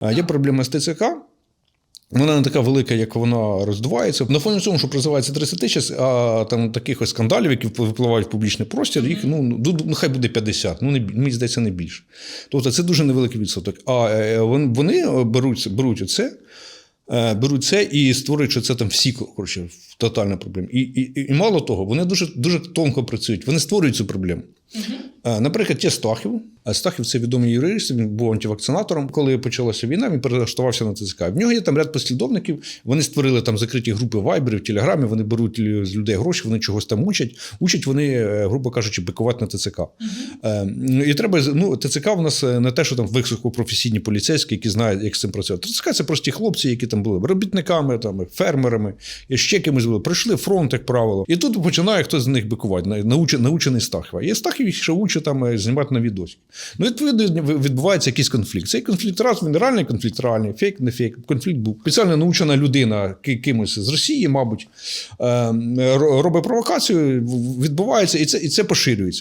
А Є проблема з ТЦК. Вона не така велика, як вона роздувається. На фоні цього, що призивається 30 тисяч, а там таких ось скандалів, які випливають в публічний простір, їх ну, ну нехай буде 50, ну не мені здається, не більше. Тобто це дуже невеликий відсоток. А е, вони беруть, беруть оце, е, беруть це і створюють, що це там всі коротше, тотальна проблема. І, і, і мало того, вони дуже, дуже тонко працюють. Вони створюють цю проблему. Е, Наприклад, є Стахів. Стахів це відомий юрист, він був антивакцинатором. Коли почалася війна, він перелаштувався на ТЦК. В нього є там ряд послідовників. Вони створили там закриті групи Viber, в Телеграмі, вони беруть з людей гроші, вони чогось там учать. Учать вони, е, грубо кажучи, бикувати на ТЦК. Е, ну, І треба, ну, ТЦК в нас е, не те, що там високопрофесійні поліцейські, які знають, як з цим працювати. ТЦК це прості хлопці, які там були робітниками, там, фермерами, і ще кимось були. Пройшли фронт, як правило. І тут починає хтось з них бикувати, на- науче- научений Стахова. І Стахів їх ще учить там знімати на відосі. Ну, відповідно, відбувається якийсь конфлікт. Цей конфлікт раз він реальний конфлікт, реальний, фейк, не фейк. Конфлікт був. Спеціально научена людина ки- кимось з Росії, мабуть, е, ро- робить провокацію, відбувається, і це, і це поширюється.